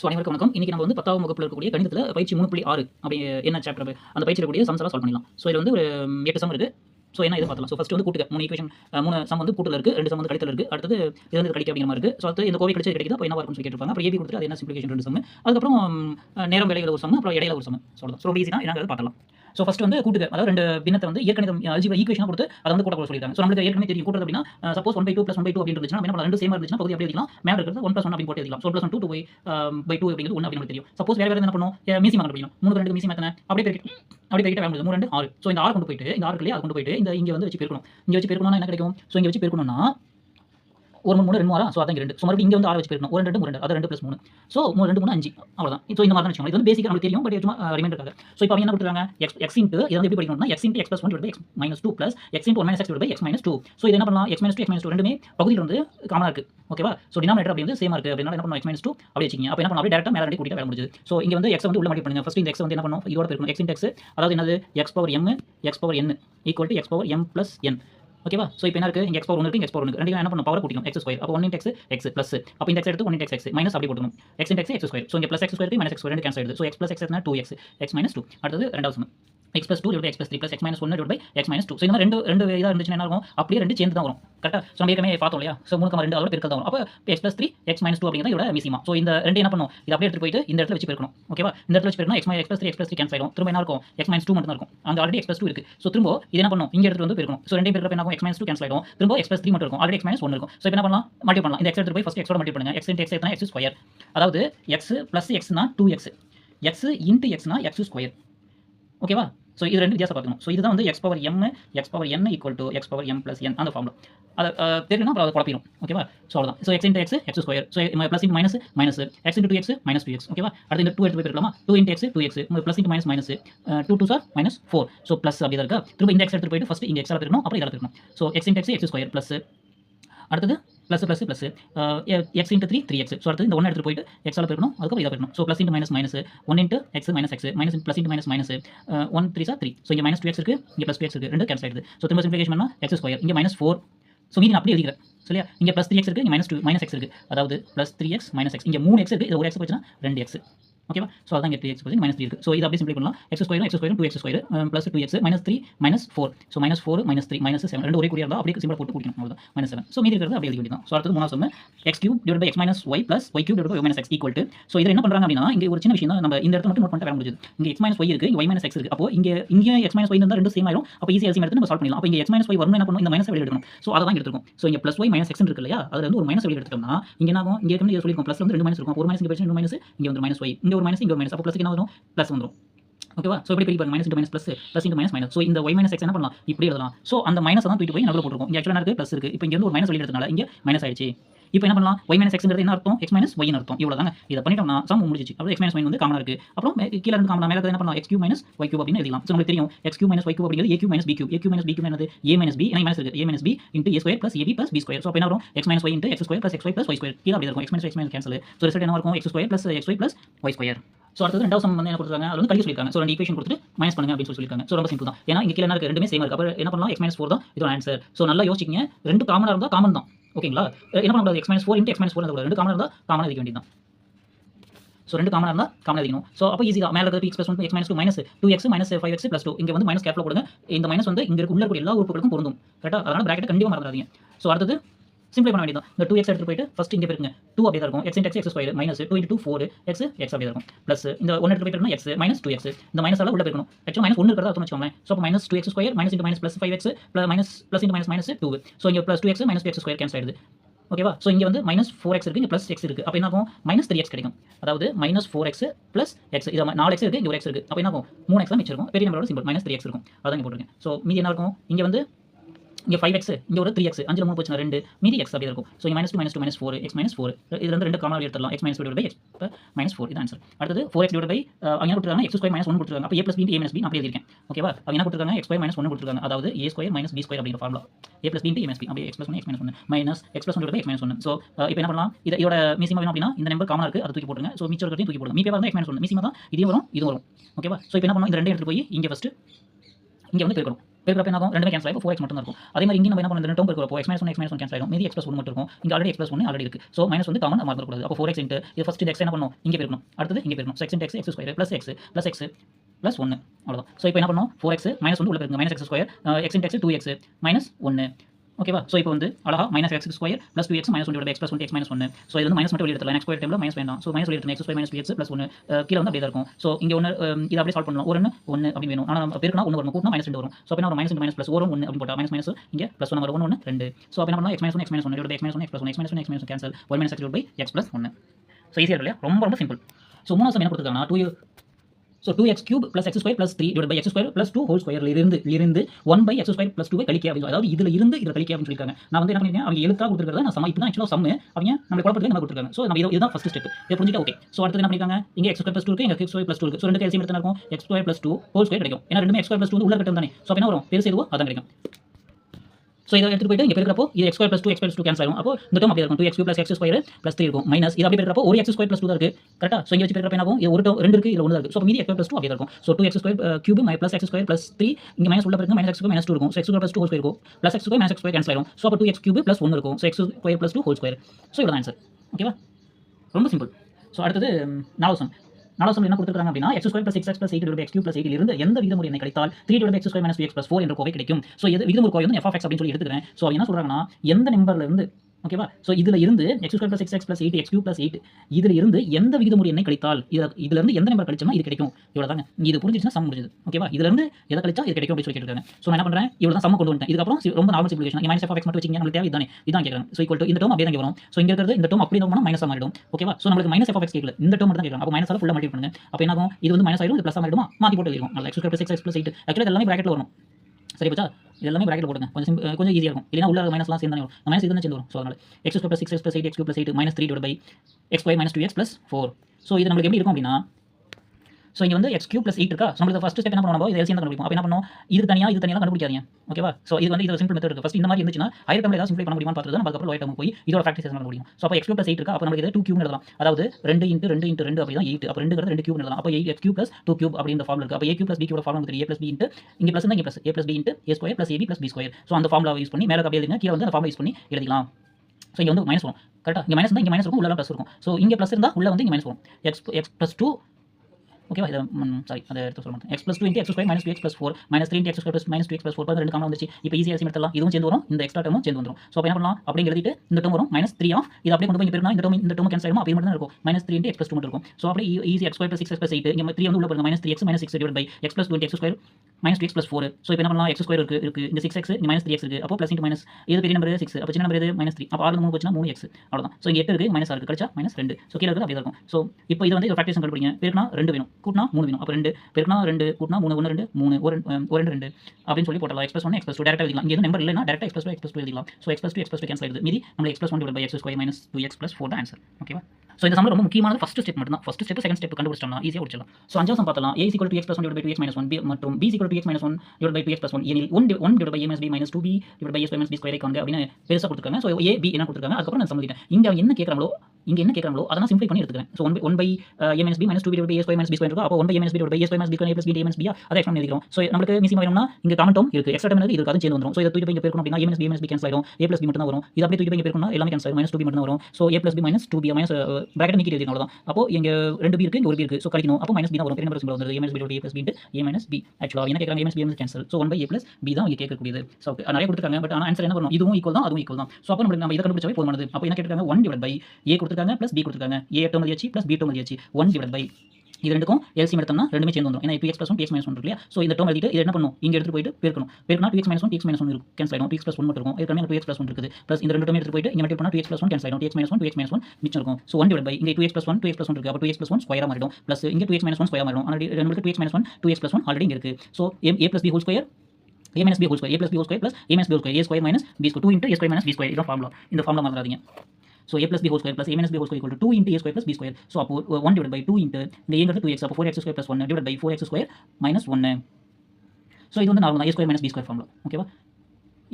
So அனைவருக்கும் வணக்கம். இன்னைக்கு நம்ம வந்து பத்தாம் வகுப்பில் இருக்கக்கூடிய கணிதத்தில் பயிற்சி மூணு புள்ளி ஆறு அப்படி என்ன சாப்டர் அந்த பயிற்சியில் இருக்கக்கூடிய சம்ஸ் சால்வ் பண்ணலாம் ஸோ இது வந்து ஒரு எட்டு சம் இருக்குது ஸோ என்ன இது பார்த்தலாம் ஸோ ஃபஸ்ட் வந்து கூட்டுக. மூணு ஈக்குவேஷன் மூணு சம் வந்து கூட்டில் இருக்குது ரெண்டு சம் வந்து கழித்தல் இருக்குது அடுத்தது இது வந்து கழிக்க அப்படிங்கிற மாதிரி இருக்குது ஸோ அடுத்து இந்த கோவை கழிச்சு கிடைக்குது? அப்போ என்ன இருக்கும்னு சொல்லி கேட்டிருப்பாங்க. அப்புறம் ஏபி கொடுத்துட்டு அது என்ன சிம்பிளிகேஷன் ரெண்டு சம் அதுக்கப்புறம் நேரம் வேலைகள் ஒரு சம் அப்புறம் இடையில ஒரு சம் சொல்லலாம் ஸோ ஈஸி தான். என்னங்கிறது பார்த்தலாம் ஸோ ஃபஸ்ட் வந்து கூட்டுக. அதாவது ரெண்டு பின்னத்தை வந்து இயற்கணிதம் அல்ஜிபா ஈக்குவேஷனாக கொடுத்து அதை வந்து கூட கூட சொல்லியிருக்காங்க ஸோ நம்மளுக்கு ஏற்கனவே தெரியும். கூட்டுறது அப்படின்னா suppose one by two plus one by two அப்படின்னு இருந்துச்சுன்னா நம்ம ரெண்டு சேமாக இருந்துச்சுன்னா பகுதி அப்படி எழுதிக்கலாம். மேலே இருக்கிறது ஒன் ப்ளஸ் ஒன் அப்படின்னு போட்டு எழுதிக்கலாம். So plus one two two by by two அப்படிங்கிறது ஒன்று அப்படின்னு தெரியும். சப்போஸ் வேறு வேறு என்ன பண்ணும்? மீசி மார்க் மூணு ரெண்டு மீசி மாத்தன அப்படியே பெருக்கி அப்படி பெருக்கிட்டு வேணும் மூணு ரெண்டு ஆறு. ஸோ இந்த ஆறு கொண்டு போயிட்டு இந்த ஆறுக்குள்ளே அது கொண்டு போயிட்டு இந்த இங்கே வந்து வச்சு பெருக்கணும். இங்கே வச்சு பெருக்கணும்னா என்ன கிடைக்கும்? ஸோ இங்கே வச்சு பெருக்கணும்னா ஒரு மூணு மூணு ரெண்டு மூணு ஸோ அதான் ரெண்டு. ஸோ மறுபடியும் இங்கே வந்து ஆறு வச்சு போயிருக்கணும் ஒரு ரெண்டு மூணு ரெண்டு. அது ரெண்டு ப்ளஸ் மூணு. ஸோ மூணு ரெண்டு மூணு அஞ்சு. அவ்வளோதான் ஸோ இந்த மாதிரி தான் வச்சுக்கோங்க இது வந்து பேசிக்காக நமக்கு தெரியும் பட் சும்மா ரிமைண்டருக்காக ஸோ இப்போ என்ன கொடுத்துருக்காங்க? எக்ஸ் எக்ஸ் இன்ட்டு இதை வந்து எப்படி படிக்கணும்னா x into x plus one by x minus two plus x into one minus x by x minus two so இது என்ன பண்ணலாம்? X minus two x minus two ரெண்டுமே பகுதியில் வந்து காமனாக இருக்குது ஓகேவா ஸோ டினாமினேட்டர் அப்படி வந்து சேமாக இருக்குது அப்படின்னா என்ன பண்ணுவோம் எக்ஸ் மைனஸ் டூ அப்படி வச்சிங்க அப்போ என்ன பண்ணணும் அப்படியே டேரக்டாக மேலே ரெண்டு கூட்டிட்டு வேலை முடிஞ்சு ஸோ இங்கே வந்து எக்ஸ் வந்து உள்ள மாட்டி பண்ணுங்க. ஃபஸ்ட் இந்த எக்ஸ் வந்து என்ன பண்ணுவோம் இதோட பெருக்கணும் எக்ஸ் இன்டெக்ஸ் அதாவது என்னது? X power m x power n equal to x power m plus n ஓகேவா ஸோ இப்போ என்ன இருக்குது இங்கே எக்ஸ் பவர் ஒன்று இருக்குது எக்ஸ் பவர் ஒன்று ரெண்டு என்ன பண்ணும் பவர் கூட்டணும் எக்ஸ் ஸ்கொயர் அப்போ one into x x plus அப்போ இந்த எக்ஸ் எடுத்து ஒன் இன்ட் எக்ஸ் மைனஸ் அப்படி போட்டணும் x into x x square so இங்கே plus x square minus x square ரெண்டு கேன்சல் ஆயிடுது. So x plus x two x x minus two அடுத்தது ரெண்டாவது சமம் x plus two divide x plus three plus x minus ஒன்று divide by x minus two so இந்த மாதிரி ரெண்டு ரெண்டு இதாக இருந்துச்சுன்னா என்ன இருக்கும் அப்படியே ரெண்டு சேர்ந்து தான் வரும். கரெக்டாக ஸோ நம்ம ஏற்கனவே பார்த்தோம் இல்லையா? ஸோ மூணு கமா ரெண்டு அதோட பெருக்கல் தான் வரும். அப்போ x plus three x minus two அப்படிங்கிறத இதோட மிசிமா ஸோ இந்த ரெண்டு என்ன பண்ணும்? இது அப்படியே எடுத்து போயிட்டு இந்த இடத்துல வச்சு பெருக்கணும். ஓகேவா இந்த இடத்துல வச்சு பெருக்கணும் x minus x plus three x plus three cancel ஆயிடும். திரும்ப என்ன இருக்கும்? எக்ஸ் மைனஸ் டூ மட்டும் தான் இருக்கும். அங்கே ஆல்ரெடி எக்ஸ் ப்ளஸ் டூ இருக்கு. ஸோ திரும்ப இது என்ன பண்ணும்? இங்கே எடுத்து வந்து பெருக்கணும். ஸோ ரெண்டு பேருக்கு என்ன ஆகும்? எக்ஸ் மைனஸ் டூ கேன்சல் ஆயிடும். திரும்ப எக்ஸ் ப்ளஸ் த்ரீ மட்டும் இருக்கும். ஆல்ரெடி எக்ஸ் மைனஸ் ஒன்று இருக்கும். ஸோ என்ன பண்ணலாம்? மல்டி பண்ணலாம். இந்த எக்ஸ் எடுத்து போய் ஃபஸ்ட் எக்ஸோட மல்டி பண்ணுங்க. X into x x square அதாவது எக்ஸ் ப்ளஸ் எக்ஸ்னா டூ எக்ஸ் எக்ஸ் இன்ட்டு எக்ஸ்னா எக்ஸ் ஸ்கொயர் ஓகேவா? ஸோ இது ரெண்டு வித்தியாசம் பார்க்கணும் ஸோ இதுதான் வந்து x power m x power n equal to x power m plus n அந்த ஃபார்ம்ல அதை தெரியும்னா அப்புறம் அதை குழப்பிடும். ஓகேவா? ஸோ அவ்வளோதான் so x into x x square so plus in minus minus x into two x minus two x ஓகேவா? அடுத்து இந்த டூ எடுத்து போயிருக்கலாமா two into x two x plus into minus minus two two sir minus four so plus அப்படி இருக்கா? திரும்ப இந்த X எடுத்து போயிட்டு ஃபஸ்ட் இங்கே எக்ஸ் எடுத்துக்கணும் அப்புறம் இதில் எடுத்துக்கணும் so x into x x square plus அடுத்தது plus plus plus x into three three x so அடுத்து இந்த ஒன்று எடுத்து போயிட்டு எக்ஸால் பெருக்கணும் அதுக்கப்புறம் இதை பெருக்கணும். So plus into minus minus one into x minus x minus plus into minus minus one three sir three so இங்கே மைனஸ் டூ எக்ஸ் இருக்குது இங்கே ப்ளஸ் டூ எக்ஸ் இருக்குது ரெண்டு கேன்சல் ஆயிடுது. ஸோ திரும்ப சிம்பிளிகேஷன் பண்ணால் எக்ஸ் ஸ்கொயர் இங்கே minus four so மீதி நான் அப்படியே எழுதிக்கிறேன். சரியா இங்கே ப்ளஸ் த்ரீ எக்ஸ் இருக்குது இங்கே மைனஸ் டூ மைனஸ் எக்ஸ் இருக்குது அதாவது plus three x minus x இங்கே மூணு எக்ஸ் இருக்குது இது ஒரு எக்ஸ் போச்சுன்னா ரெண்டு எக்ஸ் ஓகேவா ஸோ அதான் இங்கே த்ரீ எக்ஸ் போச்சு மைனஸ் த்ரீ இருக்குது ஸோ இது அப்படியே சிம்பிளை பண்ணலாம். X square x square two x square plus two x minus three minus four so minus four minus three minus seven ரெண்டு ஒரே குறியாக இருந்தால் அப்படியே சிம்பிள் போட்டு குடிக்கணும். அவ்வளோ மைனஸ் செவன் ஸோ மீதி இருக்கிறது அப்படியே எழுதி வேண்டியதான் ஸோ அடுத்தது மூணாவது சம்ம x cube divide by x minus y plus y cube divide by minus x equal to so இதில் என்ன பண்ணுறாங்க அப்படின்னா இங்கே ஒரு சின்ன விஷயம் தான். நம்ம இந்த இடத்துல மட்டும் நோட் பண்ணிட்டு வேற முடியுது இங்கே எக்ஸ் மைனஸ் ஒய் இருக்குது ஒய் மைனஸ் எக்ஸ் இருக்குது அப்போ இங்கே இங்கே எக்ஸ் மைனஸ் ஒய் இருந்தால் ரெண்டு சேம் ஆயிடும் அப்போ ஈஸியாக எல்சியம் எடுத்து நம்ம சால்வ் பண்ணலாம் அப்போ இங்கே எக்ஸ் மைனஸ் ஒய் வரணும் என்ன பண்ணணும் இந்த மைனஸ் வெளியே எடுக்கணும். ஸோ அதை தான் எடுத்துருக்கோம். ஸோ இங்கே ப்ளஸ் ஒய் மைனஸ் எக்ஸ் இருக்கு இல்லையா? அதில் வந்து ஒரு மைனஸ் வெளியே எடுத்துட்டோம்னா இங்கே என்ன ஆகும்? இங்கே இருக்கு சொல்லியிருக்கோம். ப்ளஸ் வந்து ரெண்டு மைனஸ் இருக்கும். ஒரு மைனஸ் இங்கே ரெண்டு மைனஸ் இங்கே வந்து மைனஸ் ஒய் இங்கே ஒரு மைனஸ் இங்கே மைனஸ் அப்போ ப்ளஸ்க்கு என்ன வரும்? ப்ளஸ் வந்துடும் ஓகேவா ஸோ இப்படி பிரிப்பாங்க minus into minus plus plus into minus minus so இந்த ஒய் மைனஸ் எக்ஸ் என்ன பண்ணலாம்? இப்படி எழுதலாம். ஸோ அந்த மைனஸ் தான் தூக்கிட்டு போய் நல்லா போட்டுருக்கோம். இங்கே ஆக்சுவலாக இருக்குது ப்ளஸ் இருக்குது இப்போ இங்கே வந்து ஒரு மைனஸ் வெளியே எடுத்தனால இங்கே மைனஸ் ஆயிடுச்சு. இப்போ என்ன பண்ணலாம்? ஒய் மைனஸ் எக்ஸ்ங்கிறது என்ன அர்த்தம்? எக்ஸ் மைனஸ் ஒய்னு அர்த்தம். இவ்வளோ தாங்க இதை பண்ணிட்டோம்னா சம் முடிஞ்சிச்சு அப்புறம் எக்ஸ் மைனஸ் ஒய் வந்து காமனாக இருக்குது அப்புறம் கீழே இருந்து காமனாக மேலே என்ன பண்ணலாம் x cube minus y cube அப்படின்னு எழுதலாம் ஸோ உங்களுக்கு தெரியும் x cube minus y cube அப்படிங்கிறது a cube minus b cube a cube minus b cube என்னது? ஏ மைனஸ் பி என்ன மைனஸ் இருக்குது a minus b into a square plus a b plus b square so என்ன வரும்? X minus y into x square plus x y plus y square கீழே அப்படி இருக்கும். X minus x minus cancel so result என்ன இருக்கும்? X square plus x y plus y square so அடுத்தது ரெண்டாவது some வந்து என்ன கொடுத்துருக்காங்க? அது வந்து கழிக்க சொல்லியிருக்காங்க. ஸோ ரெண்டு ஈக்குவேஷன் கொடுத்துட்டு மைனஸ் பண்ணுங்க அப்படின்னு சொல்லி சொல்லியிருக்காங்க. ஸோ ரொம்ப சிம்பிள் தான். ஏன்னா இங்கே கீழே என்ன இருக்குது ரெண்டுமே சேம் இருக்குது அப்போ என்ன பண்ணலாம்? எக்ஸ் மைனஸ் ஃபோர் தான் இதோட ஆன்சர் ஸோ நல்லா யோசிச்சிங்க ரெண்டு காமனாக இருந்தால் காமன் தான். ஓகேங்களா என்ன பண்ண பண்ணக்கூடாது x minus four into x minus four ரெண்டு காமனாக இருந்தால் காமனாக இருக்க வேண்டியது தான் ஸோ ரெண்டு காமனாக இருந்தால் காமனாக இருக்கணும் ஸோ அப்போ ஈஸி தான். மேலே இருக்கிற x plus one x minus two minus two x minus five x plus two இங்கே வந்து மைனஸ் கேப்பில் கொடுங்க இந்த மைனஸ் வந்து இங்கே இருக்க. உள்ள எல்லா உறுப்புகளுக்கும் பொருந்தும். கரெக்டாக அதனால் பிராக்கெட் கண்டிப்பாக மறந்துடாதீங்க. ஸோ அடுத்தது சிம்பிளை பண்ண வேண்டியது இந்த டூ எக்ஸ் எடுத்து போயிட்டு ஃபஸ்ட் இங்கே இருக்குங்க டூ அப்படியே இருக்கும். X x x square minus two into two four x x அப்படி இருக்கும். ப்ளஸ் இந்த ஒன்று எடுத்து போயிட்டு எக்ஸ் மைனஸ் டூ எக்ஸ் இந்த மைனஸ் எல்லாம் உள்ள போயிருக்கணும். ஆக்சுவலாக மைனஸ் ஒன்று இருக்கிறதா அர்த்தம் வச்சுக்கோங்க so minus two x square minus into minus plus five x plus minus plus in minus minus two so இங்கே plus two x minus two x square cancel ஆயிடுது. ஓகேவா ஸோ இங்கே வந்து மைனஸ் ஃபோர் எக்ஸ் இருக்குது இங்கே plus X இருக்குது அப்போ என்ன ஆகும்? மைனஸ் த்ரீ எக்ஸ் கிடைக்கும். அதாவது minus four x plus x இது நாலு எக்ஸ் இருக்குது இங்கே ஒரு எக்ஸ் இருக்குது அப்போ என்ன ஆகும்? மூணு எக்ஸ் தான் மிச்சிருக்கும் பெரிய நம்பரோட சிம்பிள் மைனஸ் த்ரீ எக்ஸ் இருக்கும். அதான் இங்கே போட்டிருக்கேன். ஸோ மீதி என்ன இருக்கும்? இங்கே வந்து இங்கே ஃபைவ் எக்ஸ் இங்கே ஒரு த்ரீ எக்ஸ் அஞ்சு மூணு போச்சுன்னா ரெண்டு மீதி எக்ஸ் அப்படி இருக்கும். ஸோ இங்கே minus two minus two minus four x minus four இது வந்து ரெண்டு காமனாக எடுத்துடலாம். X minus by x minus four இது ஆன்சர் அடுத்தது ஃபோர் எக்ஸ் டிவைட் பை அங்கே கொடுத்துருக்காங்க? எக்ஸ் ஸ்கொயர் மைனஸ் ஒன் கொடுத்துருக்காங்க. அப்போ a plus b a minus b அப்படி இருக்கேன் ஓகேவா அவங்க என்ன கொடுத்துருக்காங்க? எக்ஸ் ஸ்கொயர் மைனஸ் ஒன்று கொடுத்துருக்காங்க. அதாவது a square minus b square அப்படிங்கிற formula a plus b a minus b அப்படியே x plus one x minus ஒன்று minus x plus one x minus ஒன்று ஸோ இப்போ என்ன பண்ணலாம்? இது இதோட மீசிமா வேணும் அப்படின்னா இந்த நம்பர் காமனாக இருக்குது அதை தூக்கி போட்டுருங்க. ஸோ மிச்சம் இருக்கிறதையும் தூக்கி போடுங்க மீப்பே வந்து எக்ஸ் மைனஸ் ஒன்று மீசிமா தான் இதையும் வரும் இதுவும் வரும். ஓகேவா ஸோ இப்போ என்ன பண்ணலாம்? இந்த ரெண்டு எடுத்து போய் இங்கே ஃபஸ்ட்டு இங்கே வந்து பெருக்கணும். பெருக்கிறப்ப என்ன ஆகும். ரெண்டுமே கேன்சல் ஆகும் ஃபோர் எக்ஸ் மட்டும் தான் இருக்கும். அதே மாதிரி இங்கே நம்ம என்ன பண்ணணும் term பெருக்கிறப்போ x minus one x minus one cancel ஆகும் மீதி எக்ஸ் ப்ளஸ் ஒன் மட்டும் இருக்கும். இங்கே ஆல்ரெடி எக்ஸ் ஒன்று ஆல்ரெடி இருக்கு. ஸோ மைனஸ் வந்து காமன் மறந்துக்கூடாது அப்போ ஃபோர் எக்ஸ் இன்ட்டு இது ஃபஸ்ட் எக்ஸ் என்ன பண்ணும்? இங்கே பெருக்கணும் அடுத்தது இங்கே பெருக்கணும் sex into x x square plus x plus x plus ஒன்று அவ்வளோதான் ஸோ இப்போ என்ன பண்ணணும் ஃபோர் எக்ஸ் மைனஸ் வந்து உள்ள பெருங்க minus x square x into x two x minus ஒன்று ஓகேவா ஸோ இப்போ வந்து அழகா minus x square plus two x minus one x plus one x minus ஒன்று ஸோ இது வந்து மைனஸ் மட்டும் வெளியே எடுத்துலாம் எக்ஸ் ஸ்கொயர் டைமில் மைனஸ் வேண்டாம். ஸோ மைனஸ் வெளியே x square minus two x plus ஒன்று கீழே வந்து அப்படியே இருக்கும். ஸோ இங்கே ஒன்று இது அப்படியே சால்வ் பண்ணலாம். ஒரு ஒன்று ஒன்று அப்படி வேணும். ஆனால் பெருக்கனா ஒன்று வரும் கூட்டினா மைனஸ் ரெண்டு வரும். ஸோ அப்போ ஒரு மைனஸ் மைனஸ் ப்ளஸ் ஒரு ஒன்று அப்படி போட்டால் மைனஸ் மைனஸ் இங்கே ப்ளஸ் ஒன்று வரும். ஒன்று ரெண்டு. ஸோ அப்போ என்ன பண்ணலாம்? X minus one x minus one x minus one x plus one x minus one x minus cancel one minus x by x plus ஒன்று ஸோ ஈஸியாக இல்லையா? ரொம்ப ரொம்ப சிம்பிள் ஸோ மூணு வருஷம் என்ன கொடுத்துருக்காங்கன்னா two so two x cube plus x square plus three divide by x square plus two whole square இருந்து இருந்து one by x square plus two கழிக்க அப்படின்னு அதாவது இதில் இருந்து இதில் கழிக்க அப்படின்னு சொல்லியிருக்காங்க. நான் வந்து என்ன பண்ணிருக்கேன் அவங்க எழுத்தாக கொடுத்துருக்கிறத நான் சம தான் ஆக்சுவலாக சம்மு அவங்க நம்ம குழப்பத்துக்கு நம்ம கொடுத்துருக்காங்க. ஸோ நம்ம இதுதான் ஃபஸ்ட் ஸ்டெப் இதை புரிஞ்சுட்டு ஓகே ஸோ அடுத்து என்ன பண்ணிருக்காங்க? இங்கே எக்ஸ் ஸ்கொயர் ப்ளஸ் டூ இருக்கு எக்ஸ் ஸ்கொயர் ப்ளஸ் டூ இருக்கு. ஸோ ரெண்டு கேல்சியம் எடுத்து இருக்கும். X square plus two whole square கிடைக்கும். ஏன்னா ரெண்டுமே எக்ஸ் ஸ்கொயர் ப்ளஸ் டூ உள்ள கட்டம் தானே. ஸோ என்ன வரும்? பெருசு எதுவோ அதான் கிடைக்கும். ஸோ இதை எடுத்து போயிட்டு இங்கே இருக்கிறப்போ இது x square plus two x two cancel ஆகும் அப்போ இந்த டேர்ம் அப்படியே இருக்கும் two x plus x square plus three இருக்கும் மைனஸ் இது அப்படி இருக்கிறப்போ ஒரு எக்ஸ் ஸ்கொயர் ப்ளஸ் டூ தான் இருக்குது கரெக்டாக ஸோ இங்கே வச்சு பெருக்கிறப்ப என்ன ஆகும் இது ஒரு term ரெண்டு இருக்கு இல்லை ஒன்று இருக்கு ஸோ மீதி எக்ஸ் ப்ளஸ் டூ அப்படியே இருக்கும் so two x square cube my plus x square plus three இங்கே மைனஸ் உள்ள பிறகு minus x square minus two இருக்கும் so x square plus two whole square இருக்கும் plus x square minus x square cancel ஆகும் so அப்போ two x cube plus ஒன்று இருக்கும் so x square plus two whole square so இவ்வளோ answer ஓகேவா ரொம்ப simple so அடுத்தது நாலு சம் நாலு சம் என்ன கொடுத்துருக்காங்க அப்படின்னா x square plus six x plus eight x cube plus எயிட்டில் இருந்து எந்த விதமுறை எண்ணை கிடைத்தால் three divide x square minus x plus four என்ற கோவை கிடைக்கும். ஸோ இது விதமுறை கோவை வந்து எஃப் எக்ஸ் அப்படின்னு சொல்லி எடுத்துக்கிறேன். ஸோ என்ன சொல்றாங்கன்னா எந்த நம்பர்ல இருந்து ஓகேவா ஸோ இதில் இருந்து x square plus x x plus eight x cube plus eight இதில் இருந்து எந்த விகிதமுறை எண்ணை கழித்தால் இதில் இதுல இருந்து எந்த நம்பர் கழிச்சோம்னா இது கிடைக்கும். இவ்வளோ தாங்க இது புரிஞ்சிச்சுன்னா சம் முடிஞ்சது. ஓகேவா இதுல இருந்து எதை கழிச்சா இது கிடைக்கும் அப்படின்னு சொல்லி கேட்டிருக்காங்க. ஸோ நான் என்ன பண்ணுறேன் இவ்வளோ தான் சம்ம கொண்டு வந்துட்டேன். இதுக்கப்புறம் ரொம்ப normal simplification minus f x மட்டும் வச்சிங்க நம்மளுக்கு தேவை இதானே இதான் கேட்குறாங்க ஸோ ஈக்குவல் டு இந்த டோம் அப்படியே தான் வரும் ஸோ இங்கே இருக்கிறது இந்த டோம் அப்படி தான் மைனஸ் மாறிடும் ஓகேவா ஸோ நம்மளுக்கு மைனஸ் எஃப் எக்ஸ் கேட்கல இந்த டோம் மட்டும் தான் கேட்கலாம் அப்போ மைனஸ் ஃபுல்லாக மல்டி பண்ணுங்க. அப்போ என்ன ஆகும்? இது வந்து மைனஸ் ஆயிடும் இது ப்ளஸ் ஆகிடும் மாற்றி போட்டு எழுதிடும் x square plus x plus eight ஆக்சுவலாக எல்லாமே ப்ராக்கெட்டில் வரும் சரி பச்சா? இது எல்லாமே ப்ராக்கெட் போடுங்க கொஞ்சம் கொஞ்சம் ஈஸியாக இருக்கும். இல்லைனா உள்ள மைனஸ்லாம் சேர்ந்து வரும். மைனஸ் இதுன்னு சேர்ந்து வரும். ஸோ அதனால x plus six x plus eight x plus eight minus three divide by x five minus two x plus four so இது நம்மளுக்கு எப்படி இருக்கும் அப்படின்னா ஸோ இங்கே வந்து எக்ஸ் கியூ ப்ளஸ் எயிட் இருக்கா? நம்மளுக்கு ஃபஸ்ட் ஸ்டெப் என்ன பண்ணுவோம் இது எல்சியம் தான் கண்டுபிடிப்போம். அப்போ என்ன பண்ணுவோம்? இது தனியாக இது தனியாக கண்டுபிடிக்காதீங்க. ஓகேவா ஸோ இது வந்து இது சிம்பிள் மெத்தட் இருக்குது ஃபஸ்ட் இந்த மாதிரி இருந்துச்சுன்னா ஹையர் டேர்மில் ஏதாவது சிம்பிளை பண்ண முடியுமா பார்த்துட்டு நம்ம அதுக்கப்புறம் லோயர் போய் இதோட ப்ராக்டிஸ் பண்ண முடியும் ஸோ அப்போ எக்ஸ் கியூ ப்ளஸ் எயிட் இருக்கா? அப்போ நம்மளுக்கு இது டூ கியூ எழுதலாம். அதாவது ரெண்டு இன்ட்டு ரெண்டு இன்ட்டு ரெண்டு அப்படி தான் எயிட் அப்போ ரெண்டு ரெண்டு கியூ எழுதலாம். அப்போ eight x cube plus two cube அப்படின்ற ஃபார்ம் இருக்குது அப்போ ஏ கியூ ப்ளஸ் பி கியூட ஃபார்ம் இருக்குது ஏ ப்ளஸ் பி இன்ட்டு இங்கே ப்ளஸ் தான் இங்கே plus a plus b into a square plus a b plus b square so அந்த ஃபார்முலா யூஸ் பண்ணி மேலே அப்படியே எழுதுங்க கீழே வந்து அந்த ஃபார்முலா யூஸ் பண்ணி எழுதிக்கலாம். ஸோ இங்கே வந்து மைனஸ் வரும். கரெக்டாக இங்கே மைனஸ் தான் இங்கே மைனஸ் இருக்கும். உள்ள ப்ளஸ் இருக்கும். ஸோ இங்கே ப்ளஸ் இருந்தால் உள்ள வந்து இங்கே மைனஸ் வரும். எக்ஸ் எக்ஸ் ப்ளஸ் டூ ஓகேவா இதை சாரி அதை எடுத்து சொல்ல மாட்டேன். X plus two into x square minus two x plus four minus three into x square plus minus two x plus four ரெண்டு காமன் வந்துச்சு. இப்போ ஈஸியாக எடுத்துலாம் இதுவும் சேர்ந்து வரும் இந்த எக்ஸ்ட்ரா டேமும் சேர்ந்து வந்துடும் ஸோ அப்போ என்ன பண்ணலாம்? அப்படிங்க எழுதிட்டு இந்த டேம் வரும் மைனஸ் த்ரீ ஆஃப் இது அப்படியே கொண்டு போய் இந்த டேம் இந்த டேம் கேன்சல் ஆகும் அப்படி மட்டும் இருக்கும். Minus three into x plus two மட்டும் இருக்கும். ஸோ அப்படியே easy x square plus six plus eight இங்கே த்ரீ வந்து உள்ள பாருங்க minus three x minus six divide by x plus two x square minus two x plus four so இப்போ என்ன பண்ணலாம்? எக்ஸ் ஸ்கொயர் இருக்குது இருக்குது இந்த சிக்ஸ் எக்ஸ் இந்த மைனஸ் த்ரீ எக்ஸ் இருக்குது அப்போ ப்ளஸ் இன்ட்டு மைனஸ் இது பெரிய நம்பர் சிக்ஸ் அப்போ சின்ன நம்பர் இது மைனஸ் த்ரீ அப்போ ஆறு மூணு போச்சுன்னா மூணு எக்ஸ் அவ்வளோதான் ஸோ இங்கே எட்டு இருக்குது மைனஸ் ஆறு கழிச்சா மைனஸ் ரெண்டு. ஸோ கீழே இருக்குது அப்படியே இருக்கும். ஸோ இப்போ இது வந்து ப்ராக்டிஸ் கண்டுபிடிங்க. பெருக்குனா ரெண்டு வேணும். கூட்டினா மூணு வேணும். அப்போ ரெண்டு. பெருக்குனா ரெண்டு கூட்டினா மூணு ஒன்று ரெண்டு மூணு. ஒரு ரெண்டு- ஒரு ரெண்டு ரெண்டு. அப்படின்னு சொல்லி போட்டலாம் எக்ஸ்பிரஸ் ஒன்று எக்ஸ்பிரஸ் டூ டேரக்டாக எழுதிக்கலாம். இங்கே நம்பர் இல்லைனா டேரக்டாக x plus two x plus two எழுதிக்கலாம். So x plus two x plus two cancel ஆயிடுது. மீதி நம்ம x plus one divide by x square minus two x plus four தான் ஆன்சர் ஓகேவா ஸோ இந்த சம்பளம் ரொம்ப முக்கியமான ஃபஸ்ட் ஸ்டெப் மட்டும் தான் ஃபஸ்ட் ஸ்டெப் செகண்ட் ஸ்டெப் கண்டுபிடிச்சோம்னா ஈஸியாக முடிச்சலாம் ஸோ அஞ்சாவது பார்த்தலாம் ஏ சிக்கல் two X plus one by two X minus one B மற்றும் பி சிக்கல் two X minus one divide by two x plus one எனில் one one divide by MS B minus two B divide by S minus B square காண்க அப்படின்னு பெருசாக கொடுத்துருக்காங்க. So ஏ B என்ன கொடுத்துருக்காங்க? அதுக்கப்புறம் நான் சம்மதிட்டேன் இங்கே அவங்க என்ன கேட்குறாங்களோ இங்கே என்ன கேட்குறாங்களோ அதெல்லாம் சிம்பிளை பண்ணி எடுத்துக்கிறேன் so one by one by m s b minus two by s square minus b square இருக்கும் அப்போ one by m s b by s minus b square plus b m s b அதை extra எழுதிக்கிறோம் so நம்மளுக்கு missing வேணும்னா இங்கே கமெண்ட்டும் இருக்குது extra time இது அது சேர்ந்து வந்துடும் ஸோ இதை தூக்கி இங்கே பேருக்கும் அப்படின்னா m s b m s b cancel ஆகும் ஏ ப்ளஸ் பி மட்டும் தான் வரும் இது அப்படியே தூக்கி இங்கே பேருக்கும்னா எல்லாமே கேன்சல் மைனஸ் டூ பி மட்டும் வரும் so a plus b minus two b minus bracket நீக்கி எழுதி அவ்வளோதான் அப்போ இங்கே ரெண்டு பி இருக்குது இங்கே ஒரு பி இருக்குது ஸோ கழிக்கணும் அப்போ மைனஸ் பி தான் வரும் பெரிய நம்பர் சிம்பிள் வந்து m s b a plus b a minus b ஆக்சுவலாக என்ன கேட்குறாங்க m s b m s cancel so one by a plus b தான் இங்கே கேட்கக்கூடியது ஸோ நிறைய கொடுத்துருக்காங்க பட் ஆனால் ஆன்சர் என்ன பண்ணணும் இதுவும் ஈக்குவல் தான் அதுவும் ஈக்குவல் தான் ஸோ அப்போ நம்மளுக்கு நம்ம இதை கண்டுபிடிச்சாவே போதுமானது அப்போ என்ன கேட்டிருக்காங்க ஒன் டிவைட் பை ஏ கொடுத்துருக்காங்க கொடுத்துருக்காங்க ப்ளஸ் பி கொடுத்துருக்காங்க ஏ டோம் மதியாச்சு ப்ளஸ் பி டோம் மதியாச்சு ஒன் டிவைட் பை இது ரெண்டுக்கும் எல்சிஎம் எடுத்தோம்னா ரெண்டுமே சேர்ந்து வந்துடும் ஏன்னா இப்போ x plus one x minus one இருக்கு இல்லையா ஸோ இந்த டோம் எழுதிட்டு இது என்ன பண்ணும் இங்கே எடுத்து போயிட்டு பெருக்கணும் பெருக்கணும் two x minus one x minus one இருக்கும் கேன்சல் ஆகும் டூ எக்ஸ் ப்ளஸ் ஒன் மட்டும் இருக்கும் இதுக்கு டூ எக்ஸ் ப்ளஸ் ஒன் இருக்குது ப்ளஸ் இந்த ரெண்டு டோம் எடுத்து போயிட்டு இங்கே மட்டும் பண்ணால் two x plus one cancel ஆகும் two x minus one two x minus one மிச்சம் இருக்கும் ஸோ ஒன் டிவைட் பை இங்கே two x plus one two x plus one இருக்குது அப்போ டூ எக்ஸ் ப்ளஸ் ஒன் ஸ்கொயராக மாறிடும் ப்ளஸ் இங்கே two x minus one square மாறிடும் ஆல்ரெடி ரெண்டு two x minus one two x plus one already இங்கே இருக்குது so m a plus b whole square a minus b whole square a plus b whole square plus a minus b whole square a square minus b square 2 into a square minus b square இதான் formula இந்த formula மறந்துடாதீங்க so a plus b whole square plus a minus b whole square two into a square plus b square so அப்போ one divide by two into இந்த ஏங்கிறது two x அப்போ four x square plus one divide by four x square minus ஒன்று so இது வந்து normal தான். A square minus b square formula ஓகேவா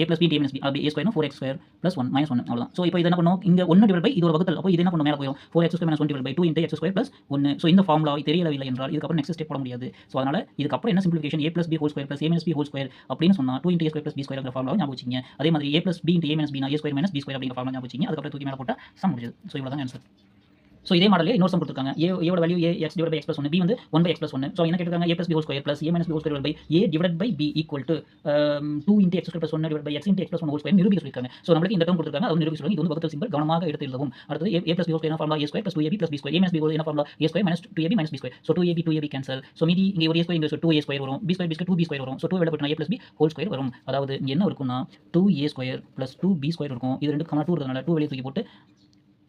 a plus b d minus b அப்படி a square four x square plus one minus one அவ்வளோ so இப்போ இது என்ன பண்ணும் இங்கே ஒன்று டிவைட் பை இது ஒரு வகுத்தல். அப்போ இது என்ன பண்ணும்? மேலே போயிடும். Four x square minus one divide by two into x square plus ஒன்று ஸோ இந்த ஃபார்முலா தெரியவில்லை என்றால் இதுக்கப்புறம் நெக்ஸ்ட் ஸ்டெப் போட முடியாது. ஸோ அதனால் இதுக்கப்புறம் என்ன simplification a plus b whole square plus a minus b whole square அப்படின்னு சொன்னால் two into a square plus b square formula ஞாபகம் வச்சிங்க அதே மாதிரி a plus b into a minus b நான் a square minus b square அப்படிங்கிற formula ஞாபகம் வச்சிங்க அதுக்கப்புறம் தூக்கி மேலே போட்டால் சம் முடிஞ்சது. ஸோ இவ்வளோ தான் ஆன்சர் ஸோ இதே மாடலே இன்னொரு சம் கொடுத்துருக்காங்க. ஏ ஏவோட value a x divide by x plus one b வந்து one by x plus one so என்ன கேட்டிருக்காங்க? A plus b whole square plus a minus b whole square by a divide by b equal to two into x plus one divide by x into x plus one whole square நிரூபிக்க சொல்லியிருக்காங்க. So நம்மளுக்கு இந்த term கொடுத்துருக்காங்க. அது நிரூபிக்க சொல்லி இது வந்து வகுத்தல் சிம்பிள் கவனமாக எடுத்து எழுதவும். அடுத்து a plus b whole square formula a square plus two a b plus b square a minus b whole என்ன formula a square minus two a b minus b square so two a b two a b cancel so மீதி இங்கே ஒரு ஏ square இங்கே two ஏ square வரும். B square b square two b square வரும். So two விடப்பட்ட a plus b whole square வரும். அதாவது என்ன இருக்கும்னா two a square plus two b square இருக்கும். இது ரெண்டு கமா டூ இருக்கிறதுனால டூ வெளியே தூக்கி போட்டு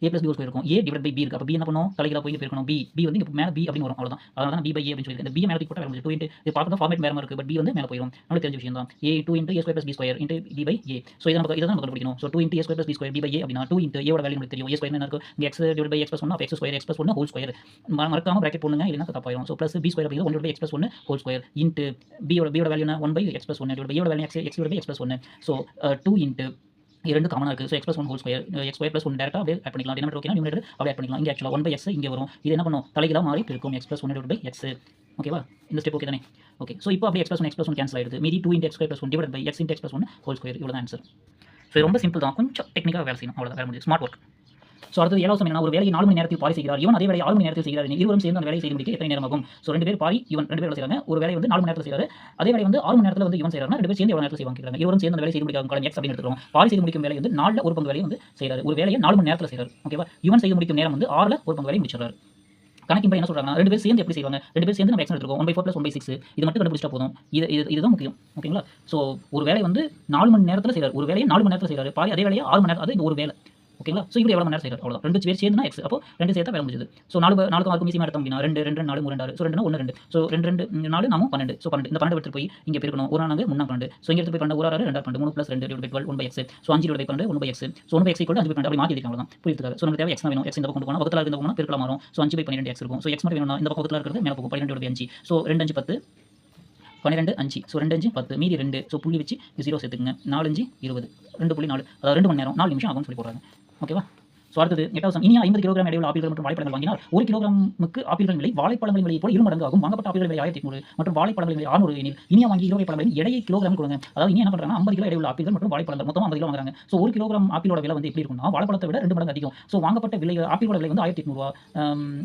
ஏ பிளஸ் பி ஸ்கொயர் இருக்கும். ஏ டிவைட் பை பி இருக்கு. அப்போ பி என்ன பண்ணும்? தலைகளாக போய் இருக்கணும் பி பி வந்து இங்கே மேலே பி அப்படின்னு வரும். அவ்வளோதான் அதனால தான் பி பை ஏ அப்படின்னு சொல்லி இந்த பி மேலே தூக்கி போட்டால் டூ இன்ட்டு இது பார்க்க ஃபார்மேட் வேறு இருக்குது பட் பி வந்து மேலே போயிடும் நம்மளுக்கு தெரிஞ்ச விஷயம் தான். A two into a square plus b square into b by a so இதை நம்ம இதை நம்ம கண்டுபிடிக்கணும். So two into a square plus b square b by a அப்படின்னா டூ இன்ட்டு ஏவோட வேல்யூ உங்களுக்கு தெரியும். ஏ ஸ்கொயர் என்ன இருக்கு? X divide by x plus one x square x plus one whole square மறக்காம பிராக்கெட் பண்ணுங்க இல்லைனா தப்பாயிரும் ஸோ பிளஸ் பி ஸ்கொயர் அப்படிங்கிறது one by x plus one whole square into பியோட பியோட வேல்யூனா one by x plus one divide by value x x divide by x plus one so two into இரண்டு காமனாக இருக்குது so x one whole square x square plus one டேரக்டாக அப்படியே add பண்ணிக்கலாம். Denominator okay numerator அப்படியே add பண்ணிக்கலாம். இங்கே ஆக்சுவலாக ஒன் பை எக்ஸ் இங்கே வரும். இது என்ன பண்ணும்? தலைகளாக மாறி இருக்கும். X plus one by x ஓகேவா இந்த ஸ்டெப் ஓகே தானே? ஓகே ஸோ இப்போ அப்படியே x plus one x plus one cancel ஆயிடுது. மீதி two into x square plus one divide by x into x plus one whole square இவ்வளோ தான் answer so ரொம்ப சிம்பிள் தான். கொஞ்சம் டெக்னிக்காக வேலை செய்யணும். அவ்வளோ வேலை முடியும் ஸ்மார்ட் ஒர்க் ஸோ அடுத்தது ஏழாவது சமயம் ஒரு வேலையை நாலு மணி நேரத்தில் பாரி செய்கிறார். இவன் அதே வேலையை ஆறு மணி நேரத்தில் செய்கிறார். இருவரும் சேர்ந்து அந்த வேலையை செய்து முடிக்க எத்தனை நேரம் ஆகும் ஸோ ரெண்டு பேர் பாரி இவன் ரெண்டு பேர் செய்கிறாங்க ஒரு வேலையை வந்து நாலு மணி நேரத்தில் செய்கிறாரு அதே வேலை வந்து ஆறு மணி நேரத்தில் வந்து இவன் செய்கிறாங்க ரெண்டு பேர் சேர்ந்து எவ்வளோ நேரத்தில் செய்வாங்க இருவரும் சேர்ந்து அந்த வேலை செய்து முடிக்கும் காலம் எக்ஸ் அப்படின்னு எடுத்துக்கிறோம். பாரி செய்து முடிக்கும் வேலை வந்து நாலில் ஒரு பங்கு வேலையை வந்து செய்கிறார் ஒரு வேலையை நாலு மணி நேரத்தில் செய்கிறார் ஓகேவா இவன் செய்து முடிக்கும் நேரம் வந்து ஆறில் ஒரு பங்கு வேலையை முடிச்சிடறாரு. கணக்கின் என்ன சொல்றாங்க ரெண்டு பேர் சேர்ந்து எப்படி செய்வாங்க? ரெண்டு பேர் சேர்ந்து நம்ம எக்ஸ் எடுத்துருக்கோம். One by four plus one by six இது மட்டும் கண்டுபிடிச்சா போதும். இது இது இதுதான் முக்கியம். ஓகேங்களா ஸோ ஒரு வேலை வந்து நாலு மணி நேரத்தில் செய்கிறார் ஒரு வேலையை நாலு மணி நேரத்தில் செய்கிறார் பாதி அதே வேலையை ஆறு மணி நேரம் அது ஒரு வேலை. ஓகேங்களா? ஸோ இப்படி எவ்வளோ நேரம் செய்கிறார் அவ்வளோ ரெண்டு பேர் சேர்ந்துனா எக்ஸ் அப்போ ரெண்டு சேர்த்தா வேலை முடிஞ்சது. ஸோ நாலு நாலு மார்க்கும் ஈஸியாக எடுத்தோம் அப்படின்னா ரெண்டு ரெண்டு நாலு மூணு ரெண்டு ஸோ ரெண்டு ஒன்று ரெண்டு. ஸோ ரெண்டு ரெண்டு நாலு நாமும் பன்னெண்டு. ஸோ பன்னெண்டு. இந்த பன்னெண்டு எடுத்து போய் இங்கே பெருக்கணும். ஒரு நாங்கள் முன்னா பன்னெண்டு. ஸோ இங்கே எடுத்து போய் பன்னெண்டு. ஒரு ஆறு ரெண்டு பன்னெண்டு. மூணு ப்ளஸ் ரெண்டு divide twelve one by x so அஞ்சு டிவைட் பன்னெண்டு one by x so one by x கூட அஞ்சு பை அப்படி மாற்றி இருக்காங்க தான் புரியுதுக்காக ஸோ நமக்கு தேவை எக்ஸ் வேணும். எக்ஸ் இந்த பக்கம் போகணும். பக்கத்தில் இருந்த போகணும் பெருக்கலாம் மாறும். ஸோ அஞ்சு பை பன்னெண்டு எக்ஸ் இருக்கும். ஸோ எக்ஸ் மட்டும் வேணும் இந்த பக்கத்தில் இருக்கிறது மேலே போகும் பன்னெண்டு அஞ்சு. ஸோ ரெண்டு அஞ்சு பத்து. பன்னிரெண்டு அஞ்சு. ஸோ ரெண்டு அஞ்சு பத்து. மீதி ரெண்டு. ஸோ புள்ளி வச்சு ஜீரோ சேர்த்துக்குங்க. நாலஞ்சு இருபது. ரெண்டு புள்ளி நாலு. அதாவது ரெண்டு மணி நேரம். நாலு நிமிஷம் ஆகும்னு சொல்லி போடுறாங்க. ஓகேவா ஸோ அடுத்தது எட்டாவது இனி ஐம்பது கிலோகிராம் இடையுள்ள ஆப்பிள்கள் மற்றும் வாழைப்பழங்கள் வாங்கினால் ஒரு கிலோகிராமுக்கு ஆப்பிள்கள் விலை வாழைப்பழங்களின் விலை போல இரு மடங்கு ஆகும் வாங்கப்பட்ட ஆப்பிள்கள் விலை ஆயிரத்தி நூறு மற்றும் வாழைப்பழங்களின் விலை ஆறுநூறு எனில் இனியா வாங்கி இருபது பழங்களின் எடையை கிலோகிராம் கொடுங்க. அதாவது இனி என்ன பண்ணுறாங்க ஐம்பது கிலோ இடையுள்ள ஆப்பிள்கள் மற்றும் வாழைப்பழங்கள் மொத்தம் ஐம்பது கிலோ வாங்குறாங்க. ஸோ ஒரு கிலோகிராம் ஆப்பிளோட விலை வந்து எப்படி இருக்கும்னா வாழைப்பழத்தை விட ரெண்டு மடங்கு அதிகம். ஸோ வாங்கப்பட்ட விலை ஆப்பிளோட விலை வந்து ஆயிரத்தி எட்நூறுவா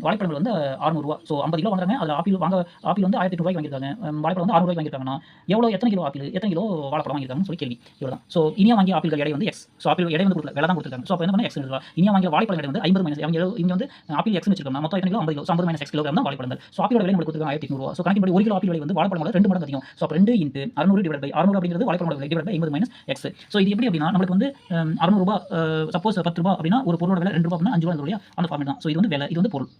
வாழைப்பழங்கள் வந்து அறுநூறுவா. ஸோ ஐம்பது கிலோ வாங்குறாங்க அதில் ஆப்பிள் வாங்க ஆப்பிள் வந்து ஆயிரத்தி ரூபாய்க்கு வாங்கியிருக்காங்க. வாழைப்பழம் வந்து அறுநூறு வாங்கியிருக்காங்கன்னா எவ்வளோ எத்தனை கிலோ ஆப்பிள் எத்தனை கிலோ வாழைப்பழம் வாங்கியிருக்காங்கன்னு சொல்லி கேள்வி. இவ்வளோ தான் ஸோ இனியா வாங்கி ஆப்பிள்கள் எடை வந்து எக்ஸ் ஸோ ஆப்பிள் எடை வந்து கொடுக்கல விலை தான் கொடுத்துருக்காங்க. ஸோ அப்போ என்ன பண்ண எக்ஸ் இனியா வாங்கிற வாழைப்பழம் வந்து ஐம்பது மைனஸ் அவங்க இங்கே வந்து ஆப்பிள் எக்ஸ் வச்சிருக்கோம் மொத்தம் எத்தனை கிலோ? ஐம்பது கிலோ. ஐம்பது மைனஸ் எக்ஸ் கிலோகிராம் தான் வாழைப்பழங்கள். ஸோ ஆப்பிளோட விலை நம்மளுக்கு ஆயிரத்தி நூறுவா ஸோ கணக்கின்படி ஒரு கிலோ ஆப்பிள் விலை வந்து வாழைப்பழம் ரெண்டு மடங்கு அதிகம். ஸோ ரெண்டு இன்ட்டு அறுநூறு டிவைட் பை அறுநூறு அப்படிங்கிறது வாழைப்பழம் விலை டிவைட் பை ஐம்பது மைனஸ் எக்ஸ் ஸோ இது எப்படி அப்படின்னா நம்மளுக்கு வந்து அறுநூறுபா சப்போஸ் பத்து ரூபா அப்படின்னா ஒரு பொருளோட விலை ரெண்டு ரூபா அப்படின்னா அஞ்சு ரூபா அந்த ஃபார்மேட் தான். ஸோ இது வந்து விலை இது வந்து பொருள்.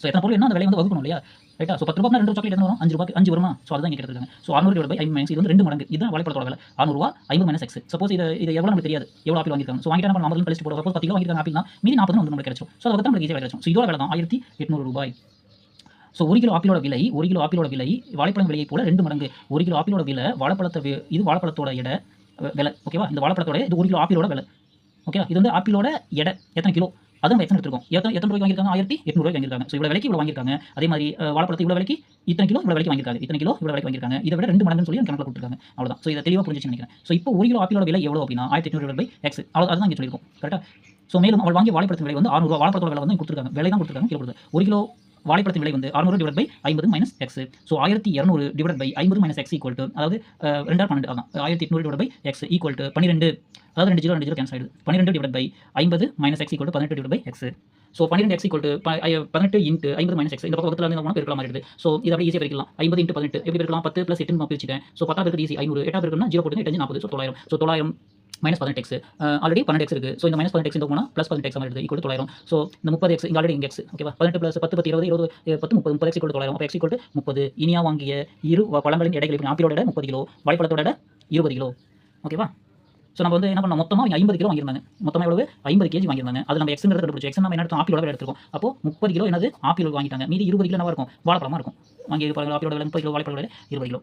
ஸோ எத்தனை பொருள் என்ன? அந்த விலை வந்து வகுக்கணும் இல்லையா? ரைட்டா ஸோ பத்து ரூபாய் ரெண்டு சாக்லேட் என்ன வரும்? அஞ்சு ரூபாய்க்கு அஞ்சு வருமா? ஸோ அதுதான் இங்கே கேட்டிருக்காங்க ஸோ அறுநூறு ரூபாய் ஐம்பது மைனஸ் இது வந்து ரெண்டு மடங்கு. இதுதான் வாழைப்பழத்தோட விலை. அறுநூறுவா ஐம்பது மைனஸ் எக்ஸ் சப்போஸ் இது இது எவ்வளோ நமக்கு தெரியாது? எவ்வளோ ஆப்பிள் வாங்கிருக்காங்க ஸோ வாங்கிட்டு நம்ம நாற்பது கழிச்சு போடுவோம். சப்போஸ் பத்து கிலோ வாங்கிருக்காங்க ஆப்பிள் தான் மீதி நாற்பது வந்து நம்மளுக்கு கிடைச்சோம் ஸோ அதுக்கு நம்மளுக்கு ஈஸியாக கிடைச்சோம் ஸோ இதோட விலை தான். ஆயிரத்தி எட்நூறு ரூபாய். ஸோ ஒரு கிலோ ஆப்பிளோட விலை ஒரு கிலோ ஆப்பிளோட விலை வாழைப்பழம் விலையை போல ரெண்டு மடங்கு. ஒரு கிலோ ஆப்பிளோட விலை வாழைப்பழத்தை இது வாழைப்பழத்தோட இட விலை. ஓகேவா இந்த வாழைப்பழத்தோட இது ஒரு கிலோ ஆப்பிளோட விலை. ஓகேவா இது வந்து ஆப்பிளோட எடை. எத்தனை கிலோ? அது நம்ம எத்தனை எடுத்துருக்கோம்? எத்தனை எத்தனை ரூபாய் வாங்கியிருக்காங்க? ஆயிரத்தி எட்நூறு வாங்கியிருக்காங்க. ஸோ இவ்வளோ விலைக்கு இவ்வளோ வாங்கியிருக்காங்க. அதே மாதிரி அஹ், வாழைப்பழத்தை இவ்வளோ விலைக்கு இத்தனை கிலோ இவ்வளோ விலைக்கு வாங்கியிருக்காங்க. இத்தனை கிலோ இவ்வளோ விலைக்கு வாங்கியிருக்காங்க. இதை விட ரெண்டு மடங்கு சொல்லி கணக்கில் கொடுத்துருக்காங்க. அவ்வளோதான் ஸோ இதை தெளிவாக புரிஞ்சுச்சு நினைக்கிறேன். ஸோ இப்போ ஒரு கிலோ ஆப்பிளோட விலை எவ்வளோ அப்படின்னா ஆயிரத்தி எட்நூறு பை எக்ஸ் அவ்வளோ அதுதான் இங்கே சொல்லியிருக்கோம். கரெக்டாக ஸோ மேலும் அவள் வாங்கி வாழைப்பழத்தின் விலை வந்து ஆறுநூறுவா வாழைப்பழத்தோட விலை வந்து கொடுத்துருக்காங்க. விலை தான் கொடுத்துருக்காங்க. கிலோ கொடுத்து ஒரு கிலோ வாழைப்பழத்தின் விலை வந்து அறுநூறு டிவைட் பை ஐம்பது மைனஸ் எக்ஸ் ஸோ ஆயிரத்தி இரநூறு டிவைட் பை ஐம்பது மைனஸ் எக்ஸ் ஈக்குவல் டு அதாவது ரெண்டாயிரம் பன்னெண்டு ஆயிரத்தி எட்நூறு divide by x equal to பன்னிரெண்டு. அதாவது ரெண்டு ஜீரோ ரெண்டு ஜீரோ கேன்சல் ஆயிடுது. பன்னிரெண்டு டிவைட் பை ஐம்பது மைனஸ் எக்ஸ் ஈக்குவல் டு பதினெட்டு டிவைட் பை எக்ஸ் ஸோ பன்னிரெண்டு எக்ஸ் ஈக்குவல் டு பதினெட்டு இன்ட்டு ஐம்பது மைனஸ் எக்ஸ் இந்த பக்கத்தில் இருந்து போனால் பெருக்கலாம் மாதிரி ஸோ இது அப்படியே ஈஸியாக பிரிக்கலாம் ஐம்பது இன்ட்டு பதினெட்டு. எப்படி பிரிக்கலாம்? பத்து ப்ளஸ் எட்டு நான் ஸோ பத்தா பேருக்கு ஈஸி ஐநூறு. எட்டா பேருக்குன்னா ஜீரோ போட்டு எட்டு நாற்பது. ஸோ தொள்ளாயிரம். ஸோ தொள்ளாயிரம் மைனஸ் பதினெட்டு எக்ஸ் ஆல்ரெடி பன்னெண்டு எக்ஸ் இருக்குது ஸோ இந்த மைனஸ் பதினெட்டு எக்ஸ் இந்த போனால் ப்ளஸ் பதினெட்டு எக்ஸ் மாதிரி ஈக்குவல் தொள்ளாயிரம். ஸோ இந்த முப்பது எக்ஸ் இங்கே ஆல்ரெடி இங்கே எக்ஸ் ஓகேவா பதினெட்டு ப்ளஸ் பத்து பத்து இருபது இருபது பத்து முப்பது முப்பது எக்ஸ் தொள்ளாயிரம். அப்போ எக்ஸ் ஈக்குவல் முப்பது. இனியா வாங்கிய இரு பழங்களின் எடைகள் ஆப்பிளோட முப்பது கிலோ. வாழைப்பழத்தோட இருபது கிலோ. ஓகேவா ஸோ நம்ம வந்து என்ன பண்ணோம்? மொத்தமாக ஐம்பது கிலோ வாங்கியிருந்தாங்க. மொத்தமாக எவ்வளவு? ஐம்பது கேஜி வாங்கியிருந்தாங்க. அது நம்ம எக்ஸ்ங்கிறது கண்டுபிடிச்சு எக்ஸ் நம்ம என்ன எடுத்தோம்? ஆப்பிளோட எடுத்துருக்கோம். அப்போ முப்பது கிலோ என்னது? ஆப்பிள் வாங்கிட்டாங்க. மீதி இருபது கிலோ என்ன இருக்கும்? வாழைப்பழமா இருக்கும். வாங்கி ஆப்பிளோட முப்பது கிலோ வாழைப்பழம் இருபது கிலோ.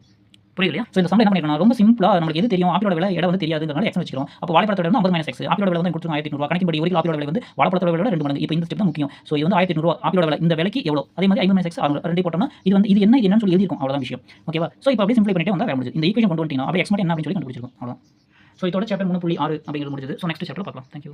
புரியலையா? இல்லையா ஸோ இந்த சம்மில் என்ன பண்ணிருக்கோம் ரொம்ப சிம்பிளாக நம்மளுக்கு எது தெரியும்? ஆப்பிளோட விலை இடம் வந்து தெரியாதுங்கிறனால எக்ஸ் வச்சுக்கிறோம். அப்போ வாழைப்பழத்தோட வந்து ஐம்பது மைனஸ் எக்ஸ் ஆப்பிளோட விலை வந்து கொடுத்துருங்க ஆயிரத்தி நூறுவா கணக்கின்படி ஒரு கிலோ ஆப்பிளோட விலை வந்து வாழைப்பழத்தோட விலை ரெண்டு மடங்கு. இப்போ இந்த ஸ்டெப் தான் முக்கியம். ஸோ இது வந்து ஆயிரத்தி நூறுவா ஆப்பிளோட விலை இந்த விலைக்கு எவ்வளோ? அதே மாதிரி ஐம்பது மைனஸ் எக்ஸ் ரெண்டு போட்டோம்னா இது வந்து இது என்ன இது என்னன்னு சொல்லி எழுதிருக்கும் அவ்வளோதான் விஷயம். ஓகேவா ஸோ இப்போ அப்படியே சிம்பிளை பண்ணிட்டு வந்தால் வேலை முடிஞ்சு இந்த ஈக்குவேஷன் கொண்டு வந்துட்டீங்கன்னா அப்படியே எக்ஸ் மட்டும் என்ன அப்படின்னு சொல்லி கண்டுபிடிச்சிருக்கும். அவ்வளோ ஸோ இதோட சாப்டர் மூணு புள்ளி ஆறு அப்படிங்கிறது முடிஞ்சது. ஸோ நெக்ஸ்ட் சாப்டர் பார்க்கலாம். Thank you